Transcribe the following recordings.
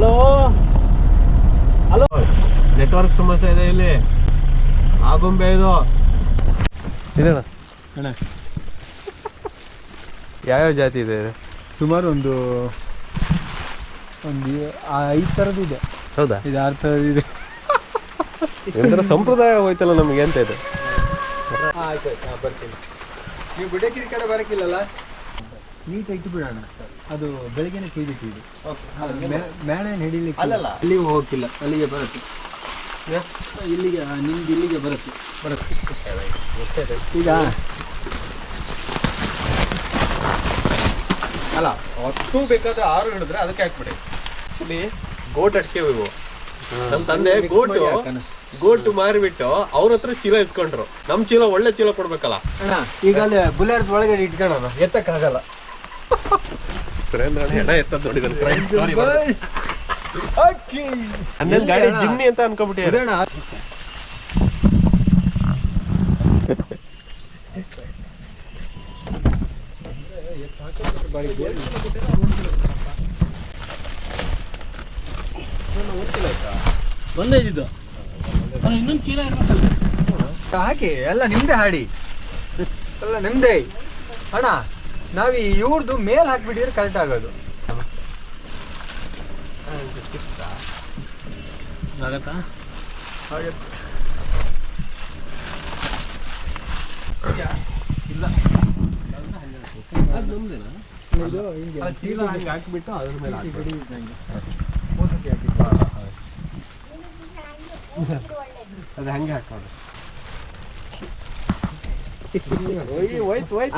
Hello hello network ಸಮಸ್ಯೆ ಇದೆ ಇಲ್ಲಿ. ಆಗುಂಬೆ ಇದು. ಅಣ್ಣ ಅಣ್ಣ. ಯಾವ್ಯಾವ ಜಾತಿ ಇದೆ ಸುಮಾರು ಒಂದು ಒಂದು ಐದು ಥರದ್ದು ಇದೆ. ಹೌದಾ? ಇದು ಆರು ಥರದ್ದು ಇದೆ. ಒಂಥರ ಸಂಪ್ರದಾಯ ಹೋಯ್ತಲ್ಲ ನಮಗೆ ಅಂತ ಇದೆ? ಆಯ್ತು ಬರ್ತೀನಿ. ನೀವು ಬಿಡಕಿರಿ ಕಡೆ ಬರಕಿಲ್ಲಲ್ಲ? ನೀಟಾಗಿ ಬಿಡೋಣ ಅದು ಬೆಳಿಗ್ಗೆನೆ ಕುಯ್ದಿತ್ತು ಇದು ಮೇಳೆ ಹಿಡಿಲಿಕ್ಕೆ ಅಲ್ಲಲ್ಲ. ಅಲ್ಲಿಗೆ ಹೋಗಿಲ್ಲ ಅಲ್ಲಿಗೆ ಬರುತ್ತೆ. ಇಲ್ಲಿಗೆ ನಿಮ್ಗೆ ನಿಮ್ದು ಇಲ್ಲಿಗೆ ಬರುತ್ತೆ. ಬರುತ್ತೆ. ಈಗ ಅಲ್ಲ ಅಷ್ಟು ಬೇಕಾದ್ರೆ ಆರು ಹಿಡಿದ್ರೆ ಅದಕ್ಕೆ ಹಾಕ್ಬಿಡಿ. ಇಲ್ಲಿ ಗೋಟ್ ಅಟ್ಕೆ ಇವು. ನಮ್ಮ ತಂದೆ ಗೋಟು. ಗೋಟು ಮಾರಿಬಿಟ್ಟು ಅವ್ರ ಹತ್ರ ಚೀಲ ಇಸ್ಕೊಂಡ್ರು. ನಮ್ ಚೀಲ ಒಳ್ಳೆ ಚೀಲ ಕೊಡ್ಬೇಕಲ್ಲ. ಈಗ ಅಲ್ಲಿ ಬುಲೆಟ್ ಒಳಗಡೆ ಇಟ್ಕೊಳ್ಳೋಣ ಎತ್ತಕ್ಕಾಗಲ್ಲ. ಸುರೇಂದ್ರ ಅಂದ್ರೆ ಹೆಣ ಎತ್ತ ನೋಡಿದ್ರೆ ಹನ್ನೊಂದು ಗಾಡಿ ಜಿಮ್ನಿ ಅಂತ ಅನ್ಕೊಬಿಟ್ಟಿದ್ದಾರೆ ಇರೋಣ ಒಂದೇ ಇದ್ದಿದ್ದು ಇನ್ನೊಂದು ಚೀಲ ಇರ್ಬೇಕಲ್ಲ. ಹಾಕಿ ಎಲ್ಲ ನಿಮ್ದೇ ಹಾಡಿ. ಎಲ್ಲ ನಿಮ್ದೇ. ಅಣ್ಣ ನಾವ್ ಈ ಇವ್ರದ್ದು ಮೇಲ್ ಹಾಕ್ಬಿಟ್ಟಿದ್ರೆ ಕರೆಕ್ಟ್ ಆಗೋದು. ಆಗತ್ತಾ ಇಲ್ಲ. ಹಾಕ್ಬಿಟ್ಟು ಅದ್ರ ಮೇಲೆ. ಅದು ಹಂಗೆ ಹಾಕೋದು.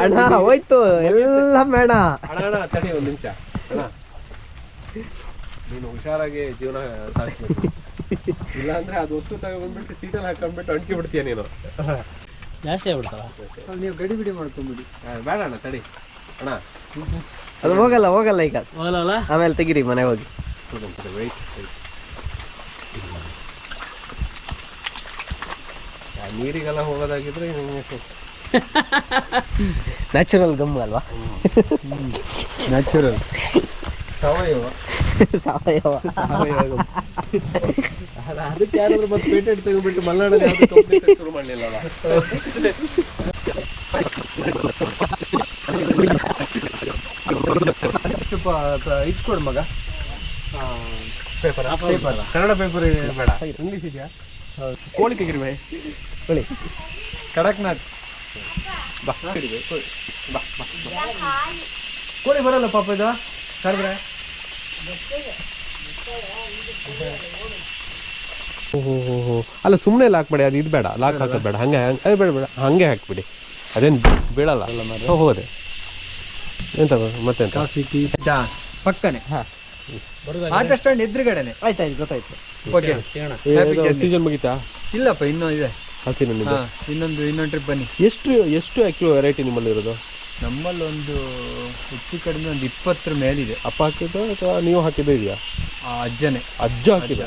ಅಣ್ಣ ಹೋಯ್ತು. ಎಲ್ಲ ಬೇಡ. ಅಣ್ಣ ಅಣ್ಣ ತಡಿ ಒಂದು ನಿಮಿಷ. ಅಣ್ಣ ನೀನು ಹುಷಾರಾಗಿ ಜೀವನ ಸಾಗಿಸ್ಬೇಕು ಇಲ್ಲಾಂದ್ರೆ ಅದು ವಸ್ತು ತಗೊಂಡ್ಬಿಟ್ಟು ಸೀಟಲ್ಲಿ ಹಾಕೊಂಡ್ಬಿಟ್ಟು ಅಂಟಿ ಬಿಡ್ತೀಯ ನೀನು. ಜಾಸ್ತಿ ಆಗ್ಬಿಡ್ತಾವ? ನೀವು ಗಡಿ ಬಿಡಿ ಮಾಡ್ಕೊಂಬಿಡಿ. ಬೇಡ ಅಣ್ಣ ತಡಿ. ಅಣ್ಣ. ಅದು ಹೋಗಲ್ಲ ಹೋಗಲ್ಲ ಈಗ. ಹೋಗಲ್ಲ? ಆಮೇಲೆ ತೆಗಿರಿ ಮನೆಗೆ ಹೋಗಿ. ವೆಯ್ಟ್ ನೀರಿಗೆಲ್ಲ ಹೋಗೋದಾಗಿದ್ರೆ ನ್ಯಾಚುರಲ್ ಗಮ್ ಅಲ್ವಾ? ನ್ಯಾಚುರಲ್ ಸಾವಯವ. ಸಾವಯವ. ಅದಕ್ಕೆ ಯಾರಾದ್ರೂ ಮತ್ತೆ ಪೇಟೆಂಟ್ ತೆಗೆದ್ಬಿಟ್ಟು ಮಲ್ನಾಡಲ್ಲಿ ಯಾವ್ದು ಕಂಪ್ನಿ ಶುರು ಮಾಡಲಿಲ್ಲಲ್ಲ? ಸ್ವಲ್ಪ ಇಟ್ಕೊಡು ಮಗ. Paper paper. ಕನ್ನಡ ಪೇಪರ್ ಬೇಡ. ಇಂಗ್ಲೀಷ್ ಇದೆಯಾ? ಕೋಳಿ ತೆಗಿರಿ ಬೈ ಕೋಳಿ. ಕಡಕ್ನಾಥ್. ಬಾ ಕೋಳಿ. ಬಾ ಬಾ ಬಾ. ಕೋಳಿ ಬರಲ್ಲ ಪಾಪ ಇದು. ಕರೆದ್ರೆ. ಅಲ್ಲ ಸುಮ್ಮನೆ ಲಾಕ್ ಮಾಡಿ ಅದು ಇದು ಬೇಡ ಲಾಕ್ ಹಾಕೋದು ಬೇಡ ಹಂಗೆ ಹಂಗೆ ಅದು ಬೇಡ ಬೇಡ. ಹಂಗೆ ಹಾಕ್ಬಿಡಿ. ಅದೇನು ಬೀಳಲ್ಲ. ಹೋ, ಹೋಗೋದೆ ಎಂತ ಮತ್ತೆ ಕಾಫಿ ಟೀ ಪಕ್ಕನೆ. ಆಟೋ ಸ್ಟ್ಯಾಂಡ್ ಎದುರುಗಡೆನೆ. ಆಯ್ತಾಯ್ತು ಗೊತ್ತಾಯ್ತು. ಓಕೆ. ಸೀಸನ್ ಮುಗೀತಾ? ಇಲ್ಲಪ್ಪ ಇನ್ನೂ ಇದೆ. ಹಸಿನ ಹಾ ಇನ್ನೊಂದು ಇನ್ನೊಂದು ಟ್ರಿಪ್ ಬನ್ನಿ. ಎಷ್ಟು ಎಷ್ಟು ಆಕ್ಚುಲಿ ವೆರೈಟಿ ನಿಮ್ಮಲ್ಲಿ ಇರೋದು? ನಮ್ಮಲ್ಲಿ ಒಂದು ಹೆಚ್ಚು ಕಡಿಮೆ ಒಂದು ಇಪ್ಪತ್ತರ ಮೇಲಿದೆ. ಅಪ್ಪ ಹಾಕಿದ್ದು ಅಥವಾ ನೀವು ಹಾಕಿದ್ದು ಇದೆಯಾ? ಆ ಅಜ್ಜನೇ. ಅಜ್ಜ ಹಾಕಿದ.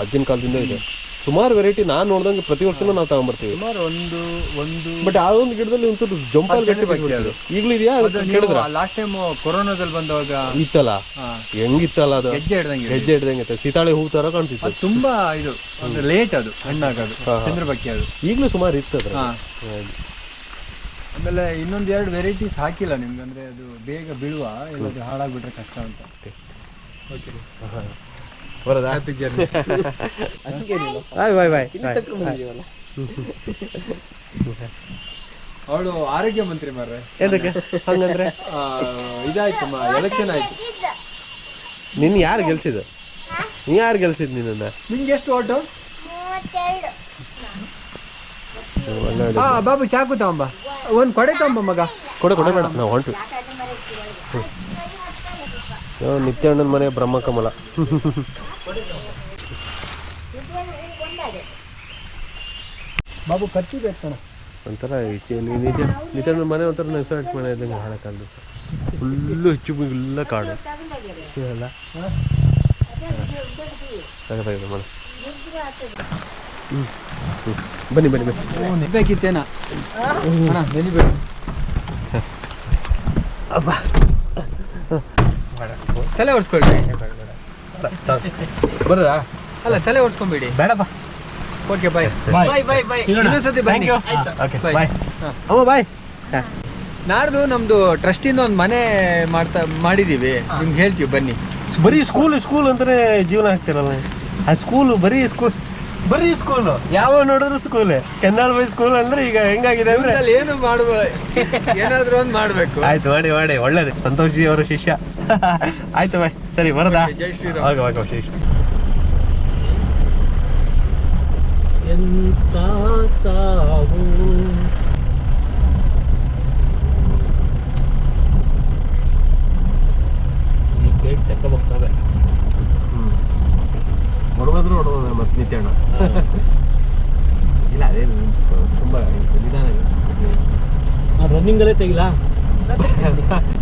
ಅಜ್ಜನ ಕಾಲದಿಂದ ಇದೆ. ಸುಮಾರು ವೆರೈಟಿ ನಾನು ನೋಡ್ದಂಗೆ ಪ್ರತಿ ವರ್ಷನೂ ನಾವು ತಗೊಂಡ್ಬರ್ತೀವಿ ಸುಮಾರು ಒಂದು ಒಂದು ಬಟ್ ಆ ಒಂದು ಗಿಡದಲ್ಲಿ ಒಂಚೂರು ಜಂಪಲ್ ಗಟ್ಟಿ ಬಗ್ಗೆ ಅದು. ಈಗಲೂ ಇದೆಯಾ? ಕೇಳಿದ್ರ? ಲಾಸ್ಟ್ ಟೈಮ್ ಕೊರೋನಾದಲ್ಲಿ ಬಂದವಾಗ ಇತ್ತಲ್ಲ? ಹೆಂಗಿತ್ತಲ್ಲ ಅದು? ಹೆಜ್ಜೆ ಹಿಡ್ದಂಗೆ ಹೆಜ್ಜೆ ಹಿಡ್ದಂಗೆ ಸೀತಾಳೆ ಹೂ ತರ ಕಾಣ್ತಿತ್ತು. ಅದು ತುಂಬಾ ಇದು ಲೇಟ್ ಅದು ಹಣ್ಣಾಗೋದು ಚಂದ್ರ ಬಗ್ಗೆ ಚಂದ್ರಬಕ್ಕಿ ಅದು. ಈಗಲೂ ಸುಮಾರು ಇತ್ತು ಅದ್ರ ಹಾ. ಆಮೇಲೆ ಇನ್ನೊಂದು ಎರಡು ವೆರೈಟೀಸ್ ಹಾಕಿಲ್ಲ ನಿಮ್ಗೆ ಅಂದ್ರೆ ಅದು ಬೇಗ ಬೀಳುವ ಇಲ್ಲ ಹಾಳಾಗ್ಬಿಟ್ರೆ ಕಷ್ಟ ಅಂತ. ಓಕೆ ಬರೋದಾ? Happy journey bye bye. Bye ಅವಳು ಆರೋಗ್ಯ ಮಂತ್ರಿ ಮಾರ್ರೆ. ಎದಕ್ಕೆ ಹಂಗಂದ್ರೆ? ಇದಾಯ್ತಮ್ಮ ಎಲೆಕ್ಷನ್ ಆಯ್ತು. ನಿನ್ ಯಾರು ಗೆಲ್ಸಿದ್ದು? ನೀ ಯಾರು ಗೆಲ್ಸಿದ್ ನಿನ್ನ ನಿಂಗೆ ಎಷ್ಟು ಓಟು ಹಾ ಬಾಬು ಚಾಕು ತಗೊಂಬ ಒಂದ್ ಕೊಡೆ ತಗೊಂಬ ಮಗ. ಕೊಡೆ ಕೊಡೆ ಬೇಡ ನಾವು ಹೊಂಟು ನಿತ್ಯಾನಂದನ ಮನೆ ಬ್ರಹ್ಮಕಮಲ ಬಾಬು ಖರ್ಚು ಬೇಕು ಕಣ ಒಂಥರ ನಿಜ ನಿಜ ಮನೆ ಒಂಥರ ನೆಸರ್ಟ್ ಮನೆ ಇದ್ದಂಗೆ ಹಳೆ ಕಾಲದ ಫುಲ್ಲು ಹೆಚ್ಚು ಎಲ್ಲ ಕಾಡು. ಅಲ್ಲ ಸಗದಾಗಿದೆ ಮನೆ ಹ್ಞೂ ಬನ್ನಿ ಬನ್ನಿ ಬನ್ನಿ. ಬೇಕಿತ್ತೇನ ಅಣ್ಣ ಅಬ್ಬಾ ತಲೆ ಒರೆಸ್ಕೊಳ್ರಿ. ಬರೋದಾ? ಅಲ್ಲ ತಲೆ ಓಡಿಸ್ಕೊಂಬೇಡಿ ಬೇಡಪ್ಪ. Okay bye Bye. ಬಾಯ್ ಬಾಯ್ ಬಾಯ್ ಸಿಗೋಣ. ಇನ್ನೊಂದ್ಸತಿ ಬನ್ನಿ. Okay Bye. ಬಾಯ್ ಹಾ. ಅಮ್ಮ ಬಾಯ್ ನಾಡ್ದು ನಮ್ದು ಟ್ರಸ್ಟಿಂದ ಒಂದು ಮನೆ ಮಾಡ್ತಾ ಮಾಡಿದೀವಿ. ನಿಮ್ಗೆ ಹೇಳ್ತೀವಿ ಬನ್ನಿ. ಬರೀ ಸ್ಕೂಲ್ ಸ್ಕೂಲ್ ಅಂದ್ರೆ ಜೀವನ ಆಗ್ತಿರಲ್ಲ. ಆ ಸ್ಕೂಲ್ ಬರೀ ಸ್ಕೂಲ್ ಬರೀ ಸ್ಕೂಲು ಯಾವ ನೋಡಿದ್ರು ಸ್ಕೂಲ್ ಆರ್ ಬೈ ಸ್ಕೂಲ್ ಅಂದ್ರೆ ಈಗ ಹೆಂಗಾಗಿದೆ ಅಂದ್ರೆ ಅಲ್ಲಿ ಏನು ಮಾಡುವ ಏನಾದ್ರೂ ಒಂದು ಮಾಡ್ಬೇಕು. ಆಯ್ತು ಮಾಡಿ ಮಾಡಿ. ಒಳ್ಳೇದು. ಸಂತೋಷ್ ಜಿ ಅವರ ಶಿಷ್ಯ. ಆಯ್ತು ಬಾಯ್. ಸರಿ ಬರದ? ಜೈ ಶ್ರೀರಾಮ್. ಎಂತ ಸಾವು? ಈ ಗೇಟ್ ತಗೋಬೇಕಾದ್ರೆ ಹೊಡೋದ್ರು ಹೊಡೋದು ಮತ್ತೆ ನಿತ್ಯಣ್ಣ ಇಲ್ಲ ಅದೇ ರನ್ನಿಂಗಲ್ಲೇ ತೆಗಿಲಾ?